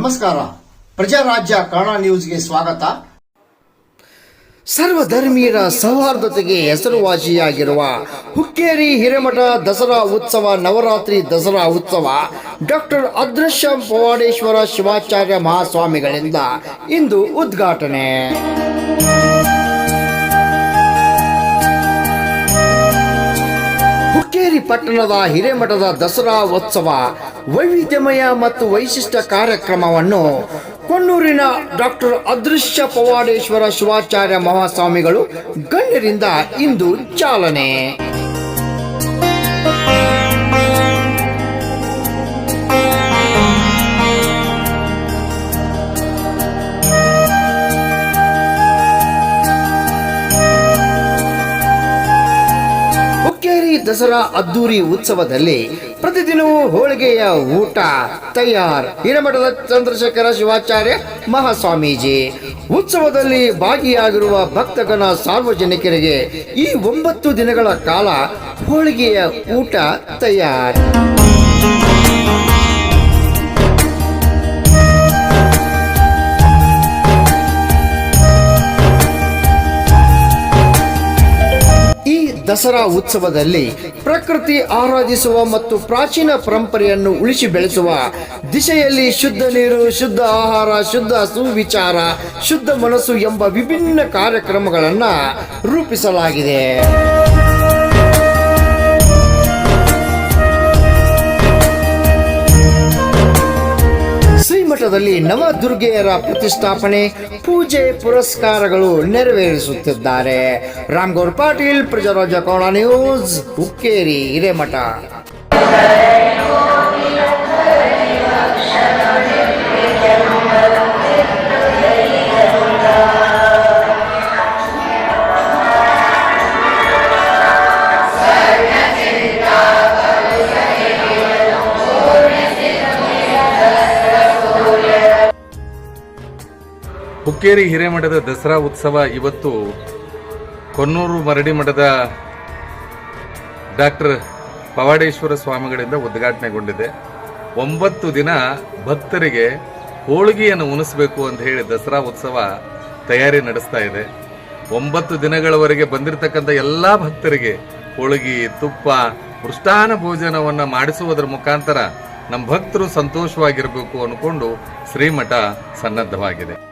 ನಮಸ್ಕಾರ. ಪ್ರಜಾರಾಜ್ಯ ಕನ್ನಡ ನ್ಯೂಸ್ಗೆ ಸ್ವಾಗತ. ಸರ್ವಧರ್ಮೀಯರ ಸೌಹಾರ್ದತೆಗೆ ಹೆಸರುವಾಸಿಯಾಗಿರುವ ಹುಕ್ಕೇರಿ ಹಿರೇಮಠ ದಸರಾ ಉತ್ಸವ, ನವರಾತ್ರಿ ದಸರಾ ಉತ್ಸವ, ಡಾಕ್ಟರ್ ಅದೃಶ್ಯ ಪವಾಡೇಶ್ವರ ಶಿವಾಚಾರ್ಯ ಮಹಾಸ್ವಾಮಿಗಳಿಂದ ಇಂದು ಉದ್ಘಾಟನೆ. ಪಟ್ಟಣದ ಹಿರೇಮಠದ ದಸರಾ ಉತ್ಸವ ವೈವಿಧ್ಯಮಯ ಮತ್ತು ವೈಶಿಷ್ಟ್ಯ ಕಾರ್ಯಕ್ರಮವನ್ನು ಕೊಣ್ಣೂರಿನ ಡಾಕ್ಟರ್ ಅದೃಶ್ಯ ಪವಾಡೇಶ್ವರ ಶಿವಾಚಾರ್ಯ ಮಹಾಸ್ವಾಮಿಗಳು ಗಣ್ಯರಿಂದ ಇಂದು ಚಾಲನೆ. ದಸರಾ ಅದ್ದೂರಿ ಉತ್ಸವದಲ್ಲಿ ಪ್ರತಿದಿನವೂ ಹೋಳಿಗೆಯ ಊಟ ತಯಾರ್. ಹಿರೇಮಠದ ಚಂದ್ರಶೇಖರ ಶಿವಾಚಾರ್ಯ ಮಹಾಸ್ವಾಮೀಜಿ. ಉತ್ಸವದಲ್ಲಿ ಭಾಗಿಯಾಗಿರುವ ಭಕ್ತಗಣ ಸಾರ್ವಜನಿಕರಿಗೆ ಈ ಒಂಬತ್ತು ದಿನಗಳ ಕಾಲ ಹೋಳಿಗೆಯ ಊಟ ತಯಾರ್. ದಸರಾ ಉತ್ಸವದಲ್ಲಿ ಪ್ರಕೃತಿ ಆರಾಧಿಸುವ ಮತ್ತು ಪ್ರಾಚೀನ ಪರಂಪರೆಯನ್ನು ಉಳಿಸಿ ಬೆಳೆಸುವ ದಿಶೆಯಲ್ಲಿ ಶುದ್ಧ ನೀರು, ಶುದ್ಧ ಆಹಾರ, ಶುದ್ಧ ಸುವಿಚಾರ, ಶುದ್ಧ ಮನಸ್ಸು ಎಂಬ ವಿಭಿನ್ನ ಕಾರ್ಯಕ್ರಮಗಳನ್ನು ರೂಪಿಸಲಾಗಿದೆ. ಶ್ರೀಮಠದಲ್ಲಿ ನವದುರ್ಗೆಯರ ಪ್ರತಿಷ್ಠಾಪನೆ ಪೂಜೆ ಪುರಸ್ಕಾರಗಳು ನೆರವೇರಿಸುತ್ತಿದ್ದಾರೆ. ರಾಮ್ಗೌರ್ ಪಾಟೀಲ್ ಪ್ರಜಾರಾಜ್ಯ ಕೌಡ ನ್ಯೂಸ್ ಹುಕ್ಕೇರಿ ಹಿರೇಮಠ. ಹುಕ್ಕೇರಿ ಹಿರೇಮಠದ ದಸರಾ ಉತ್ಸವ ಇವತ್ತು ಕೊನ್ನೂರು ಮರಡಿ ಮಠದ ಡಾಕ್ಟರ್ ಪವಾಡೇಶ್ವರ ಸ್ವಾಮಿಗಳಿಂದ ಉದ್ಘಾಟನೆಗೊಂಡಿದೆ. ಒಂಬತ್ತು ದಿನ ಭಕ್ತರಿಗೆ ಹೋಳಿಗೆಯನ್ನು ಉಣಿಸಬೇಕು ಅಂತ ಹೇಳಿ ದಸರಾ ಉತ್ಸವ ತಯಾರಿ ನಡೆಸ್ತಾ ಇದೆ. ಒಂಬತ್ತು ದಿನಗಳವರೆಗೆ ಬಂದಿರತಕ್ಕಂಥ ಎಲ್ಲ ಭಕ್ತರಿಗೆ ಹೋಳಿಗೆ, ತುಪ್ಪ ಮೃಷ್ಟಾನ ಭೋಜನವನ್ನು ಮಾಡಿಸುವುದರ ಮುಖಾಂತರ ನಮ್ಮ ಭಕ್ತರು ಸಂತೋಷವಾಗಿರಬೇಕು ಅನ್ಕೊಂಡು ಶ್ರೀಮಠ ಸನ್ನದ್ಧವಾಗಿದೆ.